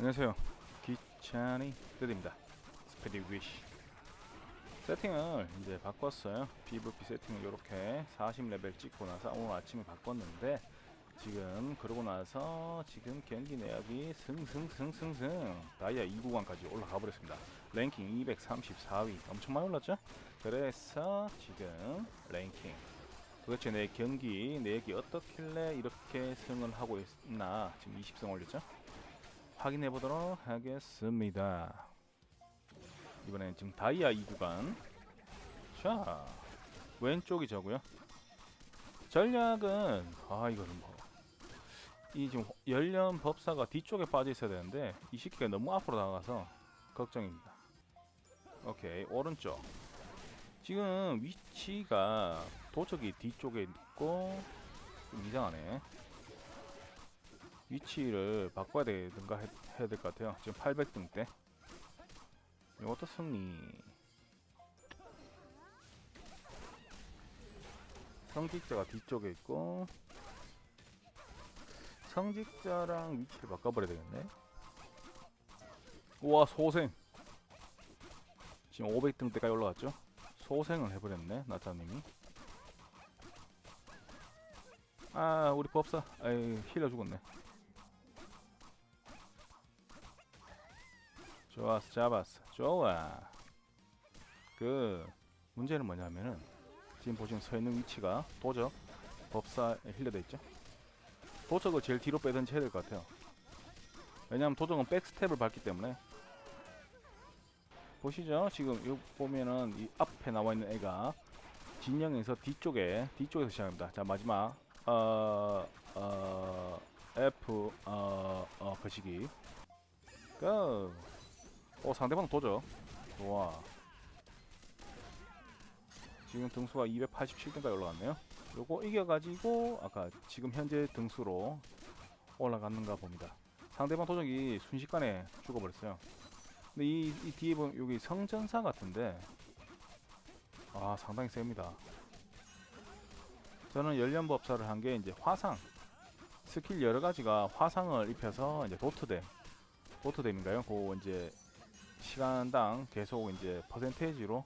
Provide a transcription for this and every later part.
안녕하세요. 기찬이 뜨입니다. 스피디 위시. 세팅을 이제 바꿨어요. PVP 세팅을 이렇게 40레벨 찍고 나서 오늘 아침에 바꿨는데 지금 그러고 나서 지금 경기 내역이 승승승승승 다이아 2구간까지 올라가 버렸습니다. 랭킹 234위 엄청 많이 올랐죠? 그래서 지금 랭킹 도대체 내 경기 내역이 어떻길래 이렇게 승을 하고 있나 지금 20승 올렸죠? 확인해 보도록 하겠습니다. 이번엔 지금 다이아 2구간. 자, 왼쪽이 저고요. 전략은 아 이거는 뭐. 이 지금 열련 법사가 뒤쪽에 빠져 있어야 되는데 이 시기가 너무 앞으로 나가서 걱정입니다. 오케이 오른쪽 지금 위치가 도적이 뒤쪽에 있고 좀 이상하네. 위치를 바꿔야 되든가 해, 해야 될 것 같아요. 지금 800등 때. 이것도 승리. 성직자가 뒤쪽에 있고 성직자랑 위치를 바꿔버려야 되겠네. 우와 소생. 지금 500등 때까지 올라갔죠? 소생을 해버렸네 나타님이. 아 우리 법사. 아이 힐러 죽었네. 좋았어 잡았어. 좋아. 그 문제는 뭐냐면은 지금 보시면 서 있는 위치가 도적 법사 힐러돼 있죠? 도적을 제일 뒤로 빼든지 해야 될 것 같아요. 왜냐면 도적은 백스텝을 밟기 때문에. 보시죠? 지금 요 보면은 이 앞에 나와 있는 애가 진영에서 뒤쪽에 뒤쪽에서 시작합니다. 자 마지막. 어, 어, F 어, 어, 거시기. 고 어 상대방 도저. 좋아. 지금 등수가 287등까지 올라갔네요. 요거 이겨가지고 아까 지금 현재 등수로 올라갔는가 봅니다. 상대방 도적이 순식간에 죽어버렸어요. 근데 이, 이 뒤에 보면 여기 성전사 같은데 아 상당히 셉니다. 저는 연련법사를 한 게 이제 화상. 스킬 여러 가지가 화상을 입혀서 이제 도트댐 도트댐인가요? 그 이제 시간당 계속 이제 퍼센테이지로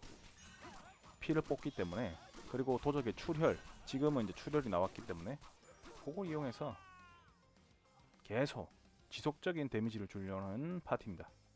피를 뽑기 때문에 그리고 도적의 출혈 지금은 이제 출혈이 나왔기 때문에 그걸 이용해서 계속 지속적인 데미지를 주려는 파티입니다.